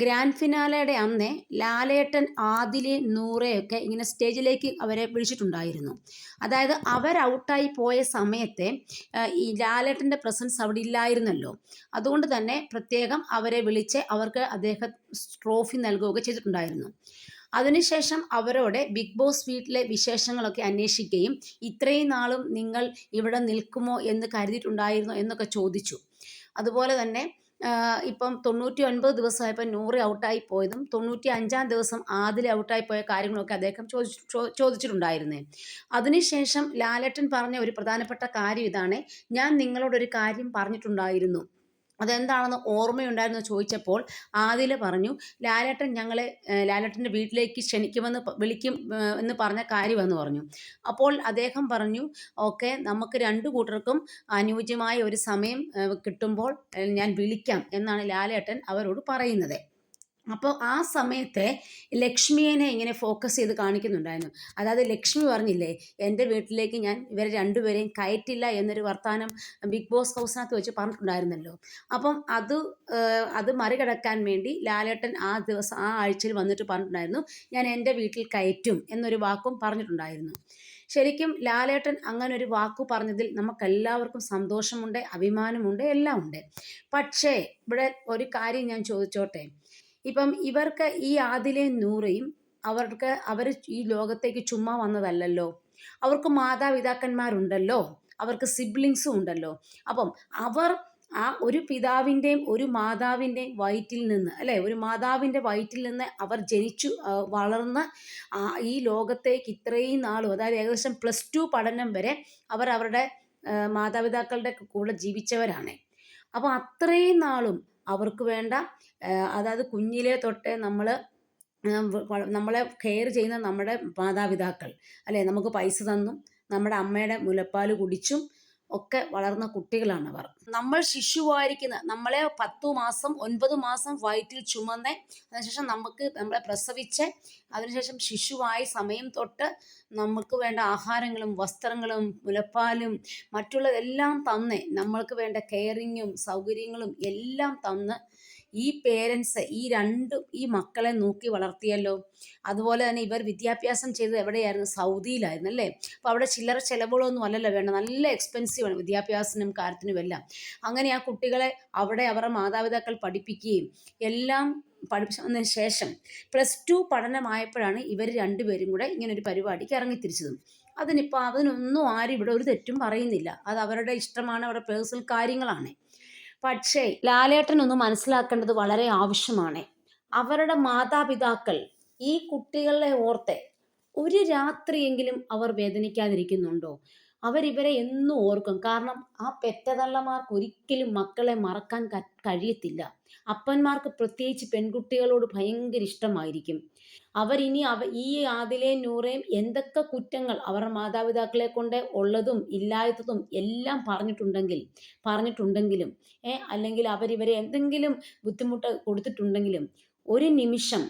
Grand ഫിനാലയുടെ അന്നേ ലാലേട്ടൻ ആദിൽ നൂറയൊക്കെ ഇങ്ങനെ സ്റ്റേജിലേക്ക് അവരെ വിളിച്ചിട്ടുണ്ടായിരുന്നു. അതായത് അവർ ഔട്ടായി പോയ സമയത്തെ ഈ ലാലേട്ടന്റെ പ്രസൻസ് അവിടെ ഇല്ലായിരുന്നല്ലോ. അതുകൊണ്ട് തന്നെ പ്രത്യേകം അവരെ വിളിച്ച് അവർക്ക് അദ്ദേഹം ട്രോഫി നൽകുകയൊക്കെ ചെയ്തിട്ടുണ്ടായിരുന്നു. അതിനുശേഷം അവരോട് ബിഗ് ബോസ് വീട്ടിലെ വിശേഷങ്ങളൊക്കെ അന്വേഷിക്കുകയും ഇത്രയും നാളും നിങ്ങൾ ഇവിടെ നിൽക്കുമോ എന്ന് കരുതിയിട്ടുണ്ടായിരുന്നോ? എന്നൊക്കെ ചോദിച്ചു. അതുപോലെ തന്നെ ഇപ്പം തൊണ്ണൂറ്റി ഒൻപത് ദിവസമായപ്പോൾ നൂറ് ഔട്ടായി പോയതും തൊണ്ണൂറ്റി അഞ്ചാം ദിവസം ആദിൽ ഔട്ടായി പോയ കാര്യങ്ങളൊക്കെ അദ്ദേഹം ചോദിച്ചു ചോദിച്ചിട്ടുണ്ടായിരുന്നേ. അതിനുശേഷം ലാലേട്ടൻ പറഞ്ഞ ഒരു പ്രധാനപ്പെട്ട കാര്യം ഇതാണ്. ഞാൻ നിങ്ങളോടൊരു കാര്യം പറഞ്ഞിട്ടുണ്ടായിരുന്നു. അതെന്താണെന്ന് ഓർമ്മയുണ്ടായിരുന്നു ചോദിച്ചപ്പോൾ ആദില പറഞ്ഞു ലാലേട്ടൻ ഞങ്ങളെ ലാലേട്ടന്റെ വീട്ടിലേക്ക് ക്ഷണിക്കുമെന്ന് വിളിക്കും എന്ന് പറഞ്ഞ കാര്യമെന്ന് പറഞ്ഞു. അപ്പോൾ അദ്ദേഹം പറഞ്ഞു ഓക്കെ നമുക്ക് രണ്ടു കൂട്ടർക്കും അനുയോജ്യമായ ഒരു സമയം കിട്ടുമ്പോൾ ഞാൻ വിളിക്കാം എന്നാണ് ലാലേട്ടൻ അവരോട് പറയുന്നത്. അപ്പോൾ ആ സമയത്തെ ലക്ഷ്മിയെ ഇങ്ങനെ ഫോക്കസ് ചെയ്ത് കാണിക്കുന്നുണ്ടായിരുന്നു. അതായത് ലക്ഷ്മി പറഞ്ഞില്ലേ എന്റെ വീട്ടിലേക്ക് ഞാൻ ഇവരെ രണ്ടുപേരെയും കയറ്റില്ല എന്നൊരു വർത്തമാനം ബിഗ് ബോസ് ഹൗസിനകത്ത് വെച്ച് പറഞ്ഞിട്ടുണ്ടായിരുന്നല്ലോ. അപ്പം അത് അത് മറികടക്കാൻ വേണ്ടി ലാലേട്ടൻ ആ ദിവസം ആ ആഴ്ചയിൽ വന്നിട്ട് പറഞ്ഞിട്ടുണ്ടായിരുന്നു ഞാൻ എന്റെ വീട്ടിൽ കയറ്റും എന്നൊരു വാക്കും പറഞ്ഞിട്ടുണ്ടായിരുന്നു. ശരിക്കും ലാലേട്ടൻ അങ്ങനെ ഒരു വാക്കു പറഞ്ഞതിൽ നമുക്കെല്ലാവർക്കും സന്തോഷമുണ്ട് അഭിമാനമുണ്ട് എല്ലാം ഉണ്ട് പക്ഷേ ഇവിടെ ഒരു കാര്യം ഞാൻ ചോദിച്ചോട്ടെ? ഇപ്പം ഇവർക്ക് ഈ ആദിലെ നൂറയും അവർക്ക് അവർ ഈ ലോകത്തേക്ക് ചുമ്മാ വന്നതല്ലല്ലോ. അവർക്ക് മാതാപിതാക്കന്മാരുണ്ടല്ലോ. അവർക്ക് സിബ്ലിങ്സും ഉണ്ടല്ലോ. അപ്പം അവർ ആ ഒരു പിതാവിന്റെയും ഒരു മാതാവിന്റെയും വയറ്റിൽ നിന്ന് അല്ലെ? ഒരു മാതാവിന്റെ വയറ്റിൽ നിന്ന് അവർ ജനിച്ചു വളർന്ന് ഈ ലോകത്തേക്ക് ഇത്രയും നാളും അതായത് ഏകദേശം പ്ലസ് ടു പഠനം വരെ അവർ അവരുടെ മാതാപിതാക്കളുടെ കൂടെ ജീവിച്ചവരാണ്. അപ്പോൾ അത്രയും നാളും അവർക്ക് വേണ്ട അതായത് കുഞ്ഞിലെ തൊട്ടേ നമ്മൾ നമ്മളെ കെയർ ചെയ്യുന്ന നമ്മുടെ മാതാപിതാക്കൾ. അല്ലേ? നമുക്ക് പൈസ തന്നും നമ്മുടെ അമ്മയുടെ മുലപ്പാൽ കുടിച്ചും ഒക്കെ വളർന്ന കുട്ടികളാണ് അവർ നമ്മൾ ശിശുവായിരിക്കുന്ന നമ്മളെ പത്തു മാസം ഒൻപത് മാസം വയറ്റിൽ ചുമന്ന് അതിനുശേഷം നമുക്ക് നമ്മളെ പ്രസവിച്ച് അതിനുശേഷം ശിശുവായ സമയം തൊട്ട് നമുക്ക് വേണ്ട ആഹാരങ്ങളും വസ്ത്രങ്ങളും മുലപ്പാലും മറ്റുള്ളതെല്ലാം തന്ന് നമ്മൾക്ക് വേണ്ട കെയറിങ്ങും സൗകര്യങ്ങളും എല്ലാം തന്ന് ഈ പേരൻസ് ഈ രണ്ടും ഈ മക്കളെ നോക്കി വളർത്തിയല്ലോ. അതുപോലെ തന്നെ ഇവർ വിദ്യാഭ്യാസം ചെയ്തത് എവിടെയായിരുന്നു? സൗദിയിലായിരുന്നു അല്ലേ? അപ്പോൾ അവിടെ ചില്ലറ ചിലവുകളൊന്നും അല്ലല്ലോ വേണ്ട നല്ല എക്സ്പെൻസീവ് ആണ് വിദ്യാഭ്യാസത്തിനും കാര്യത്തിനും എല്ലാം. അങ്ങനെ ആ കുട്ടികളെ അവിടെ അവരുടെ മാതാപിതാക്കൾ പഠിപ്പിക്കുകയും എല്ലാം പഠിപ്പിച്ചതിന് ശേഷം പ്ലസ് ടു പഠനമായപ്പോഴാണ് ഇവർ രണ്ടുപേരും കൂടെ ഇങ്ങനെ ഒരു പരിപാടിക്ക് ഇറങ്ങിത്തിരിച്ചതും. അതിനിപ്പോൾ അതിനൊന്നും ആരും ഇവിടെ ഒരു തെറ്റും പറയുന്നില്ല. അത് അവരുടെ ഇഷ്ടമാണ് അവരുടെ പേഴ്സണൽ കാര്യങ്ങളാണ്. പക്ഷേ ലാലേട്ടൻ ഒന്ന് മനസ്സിലാക്കേണ്ടത് വളരെ ആവശ്യമാണ്. അവരുടെ മാതാപിതാക്കൾ ഈ കുട്ടികളെ ഓർത്ത് ഒരു രാത്രിയെങ്കിലും അവർ വേദനിക്കാതിരിക്കുന്നുണ്ടോ? അവരിവരെ എന്നും ഓർക്കും. കാരണം ആ പെറ്റതള്ളമാർക്ക് ഒരിക്കലും മക്കളെ മറക്കാൻ കഴിയത്തില്ല. അപ്പന്മാർക്ക് പ്രത്യേകിച്ച് പെൺകുട്ടികളോട് ഭയങ്കര ഇഷ്ടമായിരിക്കും. അവരിനി അവ ഈ ആദിലേയും നൂറേയും എന്തൊക്കെ കുറ്റങ്ങൾ അവരുടെ മാതാപിതാക്കളെ കൊണ്ട് ഉള്ളതും ഇല്ലാത്തതും എല്ലാം പറഞ്ഞിട്ടുണ്ടെങ്കിൽ പറഞ്ഞിട്ടുണ്ടെങ്കിലും അല്ലെങ്കിൽ അവരിവരെ എന്തെങ്കിലും ബുദ്ധിമുട്ട് കൊടുത്തിട്ടുണ്ടെങ്കിലും ഒരു നിമിഷം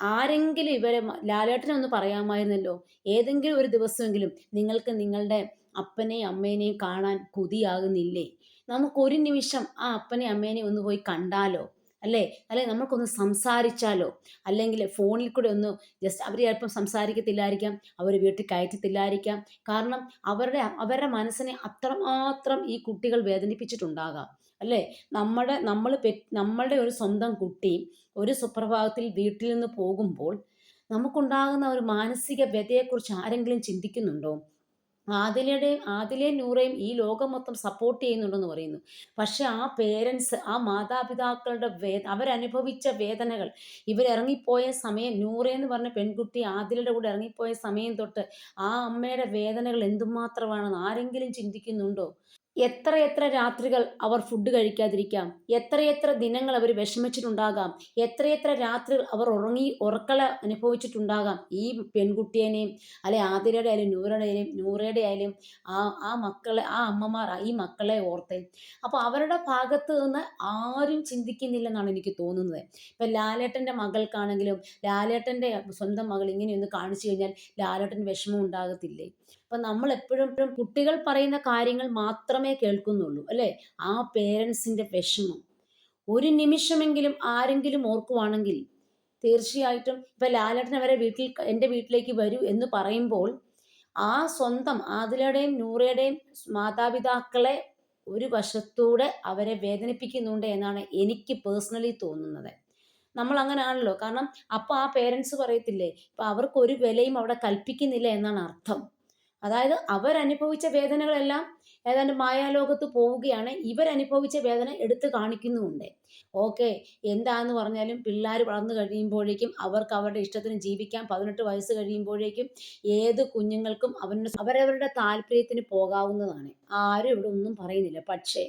ആരെങ്കിലും ഇവരെ ലാലേട്ടനൊന്ന് പറയാമായിരുന്നല്ലോ. ഏതെങ്കിലും ഒരു ദിവസമെങ്കിലും നിങ്ങൾക്ക് നിങ്ങളുടെ അപ്പനെയും അമ്മേനെയും കാണാൻ കൊതിയാകുന്നില്ലേ? നമുക്കൊരു നിമിഷം ആ അപ്പനെയും അമ്മേനെയും ഒന്ന് പോയി കണ്ടാലോ? അല്ലേ? അല്ലെ? നമ്മൾക്കൊന്ന് സംസാരിച്ചാലോ? അല്ലെങ്കിൽ ഫോണിൽ കൂടെ ഒന്ന് ജസ്റ്റ് അവർ ചിലപ്പം സംസാരിക്കത്തില്ലായിരിക്കാം അവർ വീട്ടിൽ കയറ്റത്തില്ലായിരിക്കാം. കാരണം അവരുടെ അവരുടെ മനസ്സിനെ അത്രമാത്രം ഈ കുട്ടികൾ വേദനിപ്പിച്ചിട്ടുണ്ടാകാം. അല്ലേ? നമ്മുടെ നമ്മൾ നമ്മളുടെ ഒരു സ്വന്തം കുട്ടി ഒരു സുപ്രഭാതത്തിൽ വീട്ടിൽ നിന്ന് പോകുമ്പോൾ നമുക്കുണ്ടാകുന്ന ഒരു മാനസിക വ്യതയെക്കുറിച്ച് ആരെങ്കിലും ചിന്തിക്കുന്നുണ്ടോ? ആദിലയുടെയും ആദിലയും നൂറയും ഈ ലോകം മൊത്തം സപ്പോർട്ട് ചെയ്യുന്നുണ്ടെന്ന് പറയുന്നു. പക്ഷെ ആ പേരൻസ് ആ മാതാപിതാക്കളുടെ വേ അവരനുഭവിച്ച വേദനകൾ ഇവരിറങ്ങിപ്പോയ സമയം നൂറയെന്ന് പറഞ്ഞ പെൺകുട്ടി ആദിലയുടെ കൂടെ ഇറങ്ങിപ്പോയ സമയം തൊട്ട് ആ അമ്മയുടെ വേദനകൾ എന്തുമാത്രമാണെന്ന് ആരെങ്കിലും ചിന്തിക്കുന്നുണ്ടോ? എത്രയെത്ര രാത്രികൾ അവർ ഫുഡ് കഴിക്കാതിരിക്കാം? എത്രയെത്ര ദിനങ്ങൾ അവർ വിഷമിച്ചിട്ടുണ്ടാകാം? എത്രയെത്ര രാത്രികൾ അവർ ഉറങ്ങി ഉറക്കള അനുഭവിച്ചിട്ടുണ്ടാകാം? ഈ പെൺകുട്ടിയേനെയും അല്ലെ ആതിരയുടെ ആയാലും നൂറയുടെ ആയാലും നൂറയുടെ ആയാലും ആ ആ മക്കളെ ആ അമ്മമാർ ഈ മക്കളെ ഓർത്ത്. അപ്പോൾ അവരുടെ ഭാഗത്ത് നിന്ന് ആരും ചിന്തിക്കുന്നില്ലെന്നാണ് എനിക്ക് തോന്നുന്നത്. ഇപ്പം ലാലേട്ടന്റെ മകൾക്കാണെങ്കിലും ലാലേട്ടന്റെ സ്വന്തം മകൾ ഇങ്ങനെയൊന്ന് കാണിച്ചു കഴിഞ്ഞാൽ ലാലേട്ടൻ വിഷമം ഉണ്ടാകത്തില്ലേ? അപ്പം നമ്മൾ എപ്പോഴും കുട്ടികൾ പറയുന്ന കാര്യങ്ങൾ മാത്രമേ കേൾക്കുന്നുള്ളൂ അല്ലേ? ആ പേരൻസിന്റെ വിഷമം. ഒരു നിമിഷമെങ്കിലും ആരെങ്കിലും ഓർക്കുവാണെങ്കിൽ തീർച്ചയായിട്ടും ഇപ്പം ലാലേട്ടൻ അവരെ വീട്ടിൽ എന്റെ വീട്ടിലേക്ക് വരൂ എന്ന് പറയുമ്പോൾ ആ സ്വന്തം ആദിലയുടെയും നൂറയുടെയും മാതാപിതാക്കളെ ഒരു വശത്തൂടെ അവരെ വേദനിപ്പിക്കുന്നുണ്ട് എന്നാണ് എനിക്ക് പേഴ്സണലി തോന്നുന്നത്. നമ്മൾ അങ്ങനെ ആണല്ലോ കാരണം അപ്പോൾ ആ പേരൻസ് പറയത്തില്ലേ ഇപ്പം അവർക്ക് ഒരു വിലയും അവിടെ കൽപ്പിക്കുന്നില്ല എന്നാണ് അർത്ഥം. അതായത് അവരനുഭവിച്ച വേദനകളെല്ലാം ഏതാണ്ട് മായാലോകത്ത് പോവുകയാണ്. ഇവരനുഭവിച്ച വേദന എടുത്തു കാണിക്കുന്നുമുണ്ട്. ഓക്കെ എന്താന്ന് പറഞ്ഞാലും പിള്ളേർ വളർന്നു കഴിയുമ്പോഴേക്കും അവർക്ക് അവരുടെ ഇഷ്ടത്തിന് ജീവിക്കാൻ പതിനെട്ട് വയസ്സ് കഴിയുമ്പോഴേക്കും ഏത് കുഞ്ഞുങ്ങൾക്കും അവരുടെ അവരവരുടെ താല്പര്യത്തിന് പോകാവുന്നതാണ്. ആരും ഇവിടെ ഒന്നും പറയുന്നില്ല. പക്ഷേ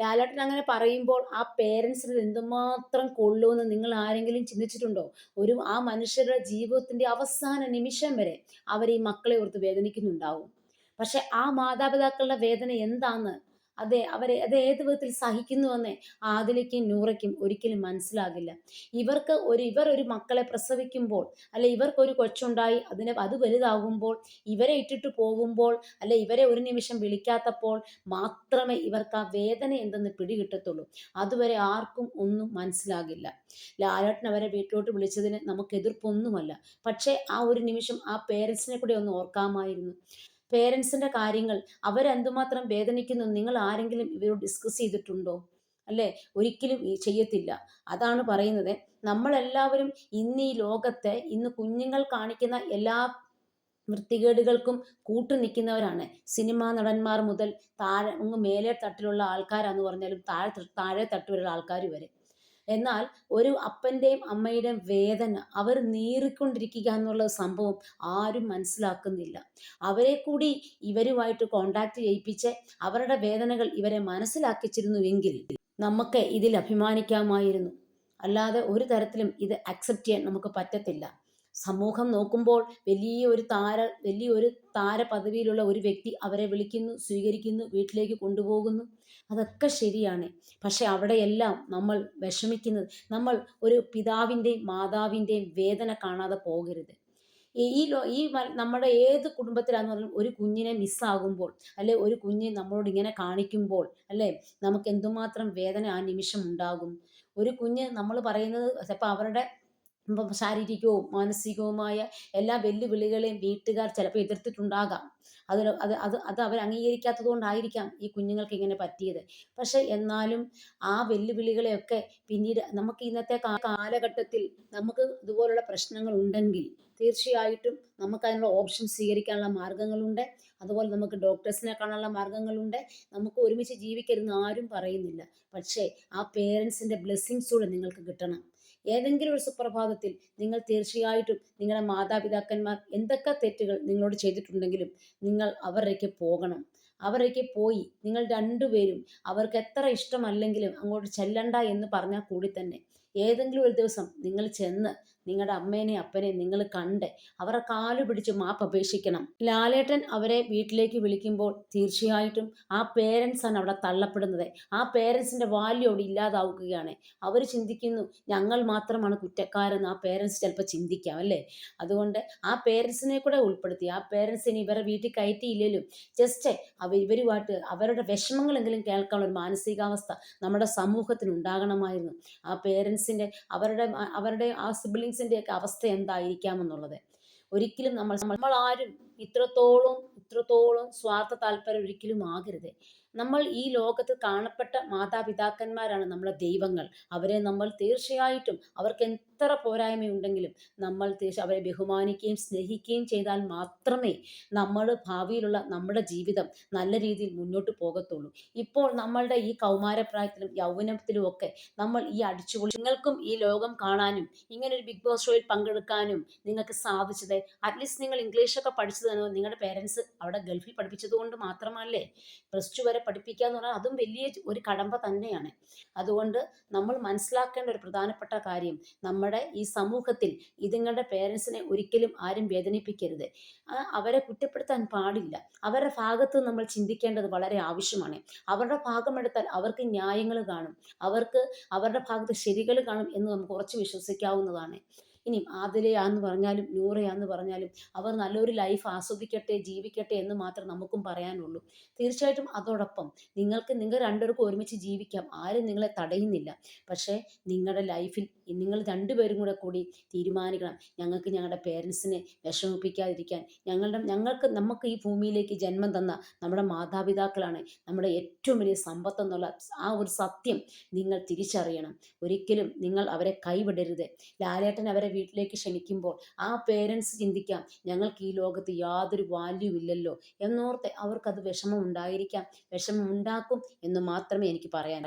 ലാലേട്ടൻ അങ്ങനെ പറയുമ്പോൾ ആ പേരൻസിന് എന്തുമാത്രം കൊള്ളുമെന്ന് നിങ്ങൾ ആരെങ്കിലും ചിന്തിച്ചിട്ടുണ്ടോ? ഒരു ആ മനുഷ്യരുടെ ജീവിതത്തിന്റെ അവസാന നിമിഷം വരെ അവർ ഈ മക്കളെ ഓർത്ത് വേദനിക്കുന്നുണ്ടാവും. പക്ഷെ ആ മാതാപിതാക്കളുടെ വേദന എന്താന്ന് അതെ അവരെ അത് ഏത് വിധത്തിൽ സഹിക്കുന്നുവെന്ന് ആദിലയ്ക്കും നൂറയ്ക്കും ഒരിക്കലും മനസ്സിലാകില്ല. ഇവർക്ക് ഒരു ഇവർ ഒരു മക്കളെ പ്രസവിക്കുമ്പോൾ അല്ലെ ഇവർക്കൊരു കൊച്ചുണ്ടായി അതിനെ അത് വലുതാകുമ്പോൾ ഇവരെ ഇട്ടിട്ട് പോകുമ്പോൾ അല്ലെ ഇവരെ ഒരു നിമിഷം വിളിക്കാത്തപ്പോൾ മാത്രമേ ഇവർക്ക് ആ വേദന എന്തെന്ന് പിടികിട്ടത്തുള്ളൂ. അതുവരെ ആർക്കും ഒന്നും മനസ്സിലാകില്ല. ലാലേട്ടൻ അവരെ വീട്ടിലോട്ട് വിളിച്ചതിന് നമുക്ക് എതിർപ്പൊന്നുമല്ല. പക്ഷേ ആ ഒരു നിമിഷം ആ പേരൻസിനെ കൂടി ഒന്ന് ഓർക്കാമായിരുന്നു. പേരൻസിന്റെ കാര്യങ്ങൾ അവരെന്തുമാത്രം വേദനിക്കുന്നു നിങ്ങൾ ആരെങ്കിലും ഇവരോട് ഡിസ്കസ് ചെയ്തിട്ടുണ്ടോ? അല്ലേ? ഒരിക്കലും ചെയ്യത്തില്ല. അതാണ് പറയുന്നത്. നമ്മളെല്ലാവരും ഇന്ന് ഈ ലോകത്തെ ഇന്ന് കുഞ്ഞുങ്ങൾ കാണിക്കുന്ന എല്ലാ വൃത്തികേടുകൾക്കും കൂട്ടു നിൽക്കുന്നവരാണ്. സിനിമാ നടന്മാർ മുതൽ താഴെ മേലെ തട്ടിലുള്ള ആൾക്കാരാന്ന് പറഞ്ഞാലും താഴെ താഴെ തട്ടിലുള്ള ആൾക്കാർ വരെ. എന്നാൽ ഒരു അപ്പന്റെയും അമ്മയുടെയും വേദന അവർ നീറിക്കൊണ്ടിരിക്കുക എന്നുള്ള സംഭവം ആരും മനസ്സിലാക്കുന്നില്ല. അവരെ കൂടി ഇവരുമായിട്ട് കോണ്ടാക്ട് ചെയ്യിപ്പിച്ച് അവരുടെ വേദനകൾ ഇവരെ മനസ്സിലാക്കിച്ചിരുന്നുവെങ്കിൽ നമുക്ക് ഇതിൽ അഭിമാനിക്കാമായിരുന്നു. അല്ലാതെ ഒരു തരത്തിലും ഇത് അക്സെപ്റ്റ് ചെയ്യാൻ നമുക്ക് പറ്റത്തില്ല. സമൂഹം നോക്കുമ്പോൾ വലിയ ഒരു താര വലിയൊരു താര പദവിയിലുള്ള ഒരു വ്യക്തി അവരെ വിളിക്കുന്നു സ്വീകരിക്കുന്നു വീട്ടിലേക്ക് കൊണ്ടുപോകുന്നു. അതൊക്കെ ശരിയാണ്. പക്ഷെ അവിടെയെല്ലാം നമ്മൾ വിഷമിക്കുന്നത് നമ്മൾ ഒരു പിതാവിന്റെയും മാതാവിന്റെയും വേദന കാണാതെ പോകരുത്. ഈ ലോ ഈ നമ്മുടെ ഏത് കുടുംബത്തിലാന്ന് പറഞ്ഞാൽ ഒരു കുഞ്ഞിനെ മിസ്സാകുമ്പോൾ അല്ലെ ഒരു കുഞ്ഞ് നമ്മളോട് ഇങ്ങനെ കാണിക്കുമ്പോൾ അല്ലേ നമുക്ക് എന്തുമാത്രം വേദന ആ നിമിഷം ഉണ്ടാകും? ഒരു കുഞ്ഞ് നമ്മൾ പറയുന്നത് ചിലപ്പോൾ അവരുടെ ഇപ്പം ശാരീരികവും മാനസികവുമായ എല്ലാ വെല്ലുവിളികളെയും വീട്ടുകാർ ചിലപ്പോൾ എതിർത്തിട്ടുണ്ടാകാം. അതിന് അത് അത് അത് അവർ അംഗീകരിക്കാത്തത് കൊണ്ടായിരിക്കാം ഈ കുഞ്ഞുങ്ങൾക്ക് ഇങ്ങനെ പറ്റിയത്. പക്ഷേ എന്നാലും ആ വെല്ലുവിളികളെയൊക്കെ പിന്നീട് നമുക്ക് ഇന്നത്തെ കാലഘട്ടത്തിൽ നമുക്ക് ഇതുപോലുള്ള പ്രശ്നങ്ങൾ ഉണ്ടെങ്കിൽ തീർച്ചയായിട്ടും നമുക്ക് അതിനുള്ള ഓപ്ഷൻ സ്വീകരിക്കാനുള്ള മാർഗങ്ങളുണ്ട്. അതുപോലെ നമുക്ക് ഡോക്ടേഴ്സിനെ കാണാനുള്ള മാർഗങ്ങളുണ്ട്. നമുക്ക് ഒരുമിച്ച് ജീവിക്കരുതെന്ന് ആരും പറയുന്നില്ല. പക്ഷേ ആ പേരൻസിന്റെ ബ്ലെസ്സിങ്സൂടെ നിങ്ങൾക്ക് കിട്ടണം. ഏതെങ്കിലും ഒരു സുപ്രഭാതത്തിൽ നിങ്ങൾ തീർച്ചയായിട്ടും നിങ്ങളുടെ മാതാപിതാക്കന്മാർ എന്തൊക്കെ തെറ്റുകൾ നിങ്ങളോട് ചെയ്തിട്ടുണ്ടെങ്കിലും നിങ്ങൾ അവരിലേക്ക് പോകണം. അവരേക്ക് പോയി നിങ്ങൾ രണ്ടുപേരും അവർക്ക് എത്ര ഇഷ്ടമല്ലെങ്കിലും അങ്ങോട്ട് ചെല്ലണ്ട എന്ന് പറഞ്ഞാൽ കൂടി തന്നെ ഏതെങ്കിലും ഒരു ദിവസം നിങ്ങൾ ചെന്ന് നിങ്ങളുടെ അമ്മേനെയും അപ്പനെയും നിങ്ങൾ കണ്ട് അവരെ കാലു പിടിച്ച് മാപ്പ് അപേക്ഷിക്കണം. ലാലേട്ടൻ അവരെ വീട്ടിലേക്ക് വിളിക്കുമ്പോൾ തീർച്ചയായിട്ടും ആ പേരൻസ് ആണ് അവിടെ തള്ളപ്പെടുന്നത്. ആ പേരൻസിന്റെ വാല്യൂ അവിടെ ഇല്ലാതാവുകയാണ്. അവർ ചിന്തിക്കുന്നു ഞങ്ങൾ മാത്രമാണ് കുറ്റക്കാരെന്ന് ആ പേരൻസ് ചിലപ്പോൾ ചിന്തിക്കാം അല്ലേ? അതുകൊണ്ട് ആ പേരൻസിനെ കൂടെ ഉൾപ്പെടുത്തി. ആ പേരൻസിനെ ഇവരെ വീട്ടിൽ കയറ്റിയില്ലെങ്കിലും ജസ്റ്റ് അവ ഇവരുമായിട്ട് അവരുടെ വിഷമങ്ങളെങ്കിലും കേൾക്കാനുള്ള ഒരു മാനസികാവസ്ഥ നമ്മുടെ സമൂഹത്തിന് ഉണ്ടാകണമായിരുന്നു ആ പേരൻസിന്റെ അവരുടെ അവരുടെ ആ സിബ്ലിങ്സിന്റെയൊക്കെ അവസ്ഥ എന്തായിരിക്കാം എന്നുള്ളത് ഒരിക്കലും നമ്മൾ നമ്മൾ ആരും ഇത്രത്തോളം ഇത്രത്തോളം സ്വാർത്ഥ താല്പര്യം ഒരിക്കലും ആകരുത്. നമ്മൾ ഈ ലോകത്ത് കാണപ്പെട്ട മാതാപിതാക്കന്മാരാണ് നമ്മളെ ദൈവങ്ങൾ. അവരെ നമ്മൾ തീർച്ചയായിട്ടും അവർക്ക് എത്ര പോരായ്മയുണ്ടെങ്കിലും നമ്മൾ തീർച്ച അവരെ ബഹുമാനിക്കുകയും സ്നേഹിക്കുകയും ചെയ്താൽ മാത്രമേ നമ്മൾ ഭാവിയിലുള്ള നമ്മുടെ ജീവിതം നല്ല രീതിയിൽ മുന്നോട്ട് പോകത്തുള്ളൂ. ഇപ്പോൾ നമ്മളുടെ ഈ കൗമാരപ്രായത്തിലും യൗവനത്തിലും ഒക്കെ നമ്മൾ ഈ അടിച്ചുപൊളി നിങ്ങൾക്കും ഈ ലോകം കാണാനും ഇങ്ങനെ ഒരു ബിഗ് ബോസ് ഷോയിൽ പങ്കെടുക്കാനും നിങ്ങൾക്ക് സാധിച്ചത് അറ്റ്ലീസ്റ്റ് നിങ്ങൾ ഇംഗ്ലീഷൊക്കെ പഠിച്ചത് നിങ്ങളുടെ പേരൻസ് അവിടെ ഗൾഫിൽ പഠിപ്പിച്ചത് കൊണ്ട് മാത്രമല്ലേ? പ്ലസ് ടു വരെ പഠിപ്പിക്കുക എന്ന് പറഞ്ഞാൽ അതും വലിയ ഒരു കടമ്പ തന്നെയാണ്. അതുകൊണ്ട് നമ്മൾ മനസ്സിലാക്കേണ്ട ഒരു പ്രധാനപ്പെട്ട കാര്യം നമ്മുടെ ഈ സമൂഹത്തിൽ ഇതുങ്ങളുടെ പേരൻസിനെ ഒരിക്കലും ആരും വേദനിപ്പിക്കരുത്. അവരെ കുറ്റപ്പെടുത്താൻ പാടില്ല. അവരുടെ ഭാഗത്ത് നമ്മൾ ചിന്തിക്കേണ്ടത് വളരെ ആവശ്യമാണ്. അവരുടെ ഭാഗമെടുത്താൽ അവർക്ക് ന്യായങ്ങൾ കാണും. അവർക്ക് അവരുടെ ഭാഗത്ത് ശരികൾ കാണും എന്ന് നമുക്ക് ഉറച്ചു വിശ്വസിക്കാവുന്നതാണ്. ഇനി ആതിരയാന്ന് പറഞ്ഞാലും നൂറയാന്ന് പറഞ്ഞാലും അവർ നല്ലൊരു ലൈഫ് ആസ്വദിക്കട്ടെ ജീവിക്കട്ടെ എന്ന് മാത്രം നമുക്കും പറയാനുള്ളൂ. തീർച്ചയായിട്ടും അതോടൊപ്പം നിങ്ങൾക്ക് നിങ്ങൾ രണ്ടുപേർക്കും ഒരുമിച്ച് ജീവിക്കാം. ആരും നിങ്ങളെ തടയുന്നില്ല. പക്ഷേ നിങ്ങളുടെ ലൈഫിൽ നിങ്ങൾ രണ്ടുപേരും കൂടെ കൂടി തീരുമാനിക്കണം. ഞങ്ങൾക്ക് ഞങ്ങളുടെ പേരൻസിനെ വിഷമിപ്പിക്കാതിരിക്കാൻ. ഞങ്ങളുടെ ഞങ്ങൾക്ക് നമുക്ക് ഈ ഭൂമിയിലേക്ക് ജന്മം തന്ന നമ്മുടെ മാതാപിതാക്കളാണ് നമ്മുടെ ഏറ്റവും വലിയ സമ്പത്ത് എന്നുള്ള ആ ഒരു സത്യം നിങ്ങൾ തിരിച്ചറിയണം. ഒരിക്കലും നിങ്ങൾ അവരെ കൈവിടരുത്. ലാലേട്ടൻ അവരെ വീട്ടിലേക്ക് ക്ഷണിക്കുമ്പോൾ ആ പേരൻസ് ചിന്തിക്കാം ഞങ്ങൾക്ക് ഈ ലോകത്ത് യാതൊരു വാല്യൂ ഇല്ലല്ലോ എന്നോർത്ത് അവർക്കത് വിഷമം ഉണ്ടായിരിക്കാം. വിഷമം ഉണ്ടാക്കും എന്ന് മാത്രമേ എനിക്ക് പറയാൻ